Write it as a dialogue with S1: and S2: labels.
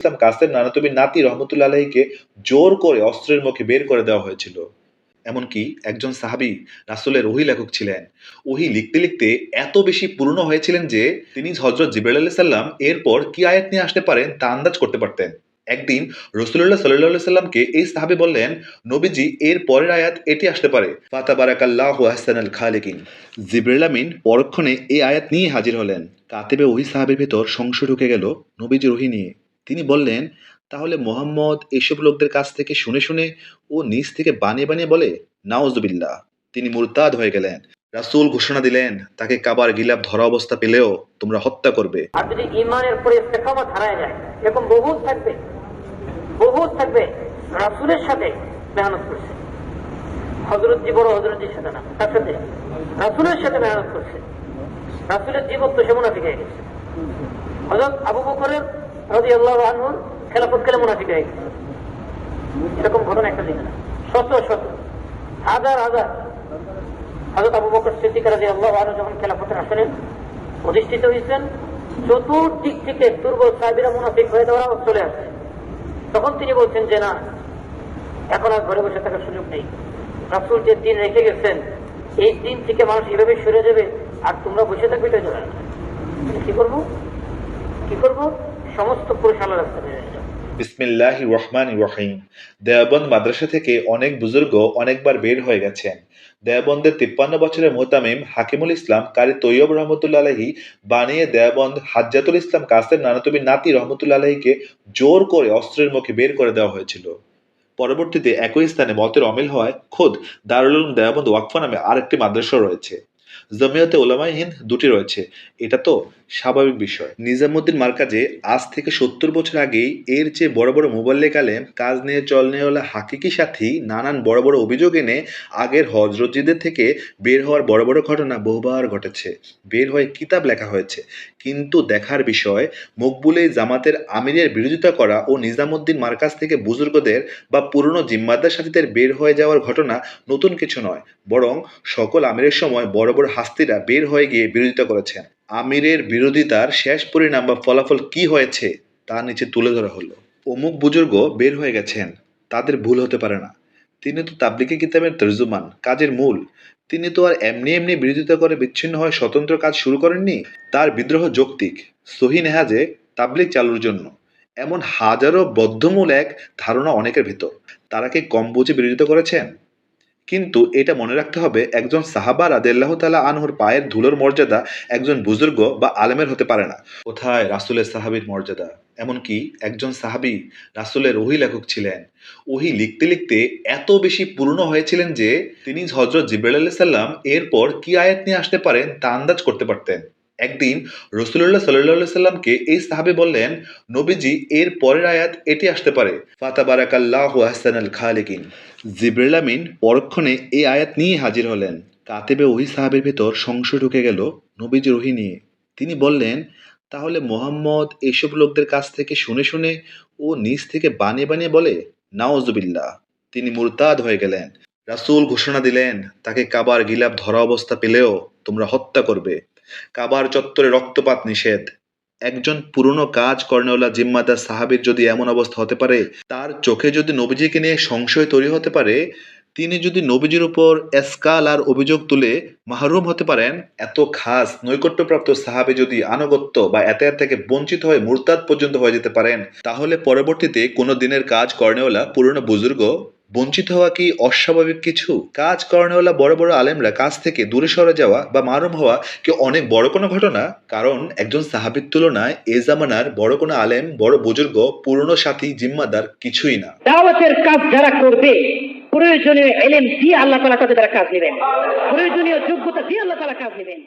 S1: ইসলাম কাসের নানাতবির নাতি রহমতুল্লাহ আলাইকে জোর করে অস্ত্রের মুখে বের করে দেওয়া হয়েছিল। এমনকি একজন সাহাবি রাসুলের ওহি লেখক ছিলেন। ওহি লিখতে লিখতে এত বেশি পুরনো হয়েছিলেন যে তিনি হজরত জিবরাল আলাহ সাল্লাম এরপর কি আয়াত নিয়ে আসতে পারেন তা আন্দাজ করতে পারতেন। একদিন রসুল্লাহ সাল্লাহ সাল্লামকে এই সাহাবি বললেন, নবীজি, এর পরের আয়াত এটি আসতে পারে। ফাতাবারাকাল্লাহ আহসান আল খালেকিন। জিবরাইল আমিন পরক্ষণে এই আয়াত নিয়ে হাজির হলেন। কাতেবে ওহি সাহাবের ভেতর সংশয় ঢুকে গেল নবীজির ওহি নিয়ে। তিনি বললেন, তাহলে মোহাম্মদ এসব লোকদের কাছ থেকে শুনে শুনে ও নিজ থেকে বানিয়ে বানিয়ে বলে নাওজবিল্লাহ তিনি মুরতাদ হয়ে গেলেন। রাসূল ঘোষণা দিলেন, তাকে কাবার গিলাপ ধরা অবস্থা পেলেও তোমরা হত্যা করবে।
S2: আর যদি ইমানের যায়, এরকম থাকবে থাকবে, রাসুলের সাথে মেহনত করছে। বড় হজরতজির সাথে না, তার সাথে রাসুলের সাথে মেহনত করছে। রাসুলের জীবন তো গেছে। হজরত আবু বকরের আল্লাহ এরকম ঘটনা একটা দিন আল্লাহ যখন অধিষ্ঠিত হয়েছেন চতুর্দিক থেকে দুর্বল সাহেবেরা মুনাফিক হয়ে দেওয়া চলে আসছে। তখন তিনি বলছেন যে, না, এখন আর ঘরে বসে থাকার সুযোগ নেই। রাসুল যে দিন রেখে গেছেন, এই দিন থেকে মানুষ এভাবে সরে যাবে, আর তোমরা বসে থাকবে। কি করব? কি করব? সমস্ত পুরুষ আল্লাহ রাস্তা বেরিয়ে যাবে
S1: বিসমিল্লাহ রহমান রহিম। দেওবন্দ মাদ্রাসা থেকে অনেক বুজুর্গ অনেকবার বের হয়ে গেছেন। দেওবন্দের তিপ্পান্ন বছরের মোহতামিম হাকিমুল ইসলাম কারি তৈয়ব রহমতুল্লা আলহী বানিয়ে দেওবন্দ হাজ্জাতুল ইসলাম কাসের নানাতবির নাতি রহমতুল্লা আলহীকে জোর করে অস্ত্রের মুখে বের করে দেওয়া হয়েছিল। পরবর্তীতে একই স্থানে মতের অমিল হয় খোদ দারুল উলুম দেওবন্দ ওয়াকফা নামে আরেকটি মাদ্রাসা রয়েছে। জমিয়তে ওলামাই হিন্দ দুটি রয়েছে। এটা তো স্বাভাবিক বিষয়। নিজামুদ্দিন মার্কাজে আজ থেকে সত্তর বছর আগেই এর চেয়ে বড় বড় মোবাল্লেক আলেম, কাজ নিয়ে চল নিয়ে হলে হাকিকি সাথী নানান বড় বড় অভিযোগ এনে আগের হজরতজিদের থেকে বের হওয়ার বড় বড় ঘটনা বহুবার ঘটেছে। বের হয়ে কিতাব লেখা হয়েছে। কিন্তু দেখার বিষয়, মকবুলে জামাতের আমিরের বিরোধিতা করা ও নিজামুদ্দিন মার্কাজ থেকে বুজুর্গদের বা পুরনো জিম্মাদার সাথীদের বের হয়ে যাওয়ার ঘটনা নতুন কিছু নয়। বরং সকল আমিরের সময় বড় বড় হাস্তিরা বের হয়ে গিয়ে বিরোধিতা করেছেন। আমিরের বিরোধিতার শেষ পরিণাম বা ফলাফল কি হয়েছে, তা নিচে তুলে ধরা হলো। অমুক বুজুর্গ বের হয়ে গেছেন, তাদের ভুল হতে পারে না। তিনি তো তাবলিকি কিতাবের তর্জুমান, কাজের মূল। তিনি তো আর এমনি এমনি বিরোধিতা করে বিচ্ছিন্ন হয়ে স্বতন্ত্র কাজ শুরু করেননি, তার বিদ্রোহ যৌক্তিক, সহি নেহাজে তাবলিক চালুর জন্য। এমন হাজারো বদ্ধমূল এক ধারণা অনেকের ভিতর। তারা কি কম বুঝে বিরোধিতা করেছেন? কিন্তু এটা মনে রাখতে হবে, একজন সাহাবা রাদেল্লাহ তালা আনহুর পায়ের ধুলোর মর্যাদা একজন বুজুর্গ বা আলেমের হতে পারে না। কোথায় রাসুলের সাহাবির মর্যাদা? এমনকি একজন সাহাবি রাসুলের ওহি লেখক ছিলেন। ওহি লিখতে লিখতে এত বেশি পুরনো হয়েছিলেন যে তিনি হজরত জিব্রাইল আলাহ সাল্লাম এরপর কি আয়াত নিয়ে আসতে পারেন তা আন্দাজ করতে পারতেন। একদিন রসুল্লাহ সাল্লাহ সাল্লামকে এই সাহাবে বললেন, নবীজি, এর পরের আয়াত এটি আসতে পারে। ফাতাবারাকাল্লাহ আহসান আল খালেকিন। জিব্রাইল আমিন পরক্ষণে এই আয়াত নিয়ে হাজির হলেন। কাতেবে ওহি সাহাবের ভেতর সংশয় ঢুকে গেল নবীজির ওহি নিয়ে। তিনি বললেন, তাহলে মোহাম্মদ এসব লোকদের কাছ থেকে শুনে শুনে ও নিজ থেকে বানিয়ে বানিয়ে বলে নাওজবিল্লাহ তিনি মুরতাদ হয়ে গেলেন। রাসূল ঘোষণা দিলেন, তাকে কাবার গিলাপ ধরা অবস্থা পেলেও তোমরা হত্যা করবে। কাবার চত্বরে রক্তপাত নিষেধ। একজন পুরনো কাজ কর্নেওয়ালা জিম্মাদার সাহাবীর যদি এমন অবস্থা হতে পারে, তার চোখে যদি নবীজিকে নিয়ে সংশয় তৈরি হতে পারে, তিনি যদি নবীজির উপর এসকাল আর অভিযোগ তুলে মাহরুম হতে পারেন, এত খাস নৈকট্যপ্রাপ্ত সাহাবী যদি আনুগত্য বা এতায়াত থেকে বঞ্চিত হয়ে মুরতাদ পর্যন্ত হয়ে যেতে পারেন, তাহলে পরবর্তীতে কোনো দিনের কাজ কর্নেওয়ালা পুরনো বুজুর্গ বঞ্চিত হওয়া কি অস্বাভাবিক কিছু? কাজ কর্নেওয়ালা বড় বড় আলেমরা কাজ থেকে দূরে সরে যাওয়া বা মারুম হওয়া কি অনেক বড় কোনো ঘটনা? কারণ একজন সাহাবির তুলনায় এ জামানার বড় কোনো আলেম, বড় বুজুর্গ, পুরনো সাথী, জিম্মাদার কিছুই না।
S3: দাওয়াতের কাজ যারা করবে, প্রয়োজনীয় এলেম দিয়ে আল্লাহ তালা তাদের কাজ নেবেন। প্রয়োজনীয় যোগ্যতা দিয়ে আল্লাহ তালা কাজ নেবেন।